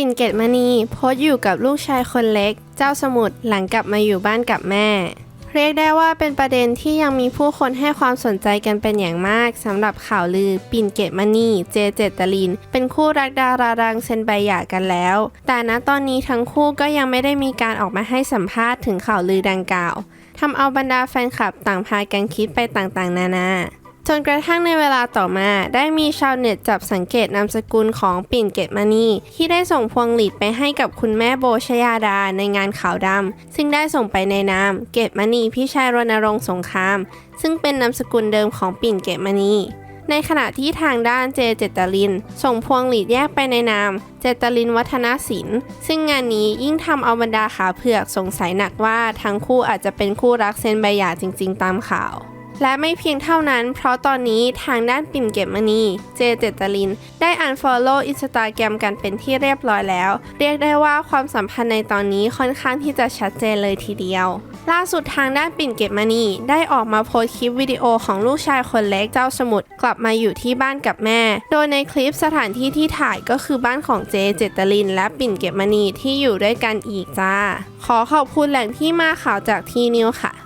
ปิ่นเกตมณีโพสอยู่กับลูกชายคนเล็ก เจ้าสมุทรหลังกลับมาอยู่บ้านกับแม่ เรียกได้ว่าเป็นประเด็นที่ยังมีผู้คนให้ความสนใจกันเป็นอย่างมากสำหรับข่าวลือปิ่นเกตมณีเจเจตลิน เป็นคู่รักดาราดังเซ็นใบหย่ากันแล้ว แต่ณตอนนี้ทั้งคู่ก็ยังไม่ได้มีการออกมาให้สัมภาษณ์ถึงข่าวลือดังกล่าวทำเอาบรรดาแฟนคลับต่างพากันคิดไปต่างๆ นานา จนกระทั่งในเวลาต่อมา ได้มีชาวเน็ตจับสังเกตนามสกุลของปิ่นเกตมณีที่ได้ส่งพวงหลีดไปให้กับคุณแม่โบชยาดาในงานขาวดำซึ่งได้ส่งไปในนามเกตมณีพี่ชายรณรงค์สงคราม ซึ่งเป็นนามสกุลเดิมของปิ่นเกตมณีในขณะที่ทางด้านเจเจตลิน ส่งพวงหลีดแยกไปในนาม เจตลินวัฒนศิลป์ ซึ่งงานนี้ยิ่งทำเอาบรรดาขาเผือกสงสัยหนักว่าทั้งคู่อาจจะเป็นคู่รักเซนใบหย่าจริง ๆ ตามข่าว และไม่เพียงเท่านั้น เพราะตอนนี้ทางด้านปิ่นเก็บมณี เจเจตลิน ได้อันฟอลโล่อินสตาแกรมกันเป็นที่เรียบร้อยแล้ว เรียกได้ว่าความสัมพันธ์ในตอนนี้ค่อนข้างที่จะชัดเจนเลยทีเดียว ล่าสุดทางด้านปิ่นเก็บมณี ได้ออกมาโพสคลิปวิดีโอของลูกชายคนเล็กเจ้าสมุทรกลับมาอยู่ที่บ้านกับแม่ โดยในคลิปสถานที่ที่ถ่ายก็คือบ้านของเจเจตลิน และปิ่นเก็บมณีที่อยู่ด้วยกันอีกจ้า ขอขอบคุณแหล่งที่มาข่าวจากทีนิวค่ะ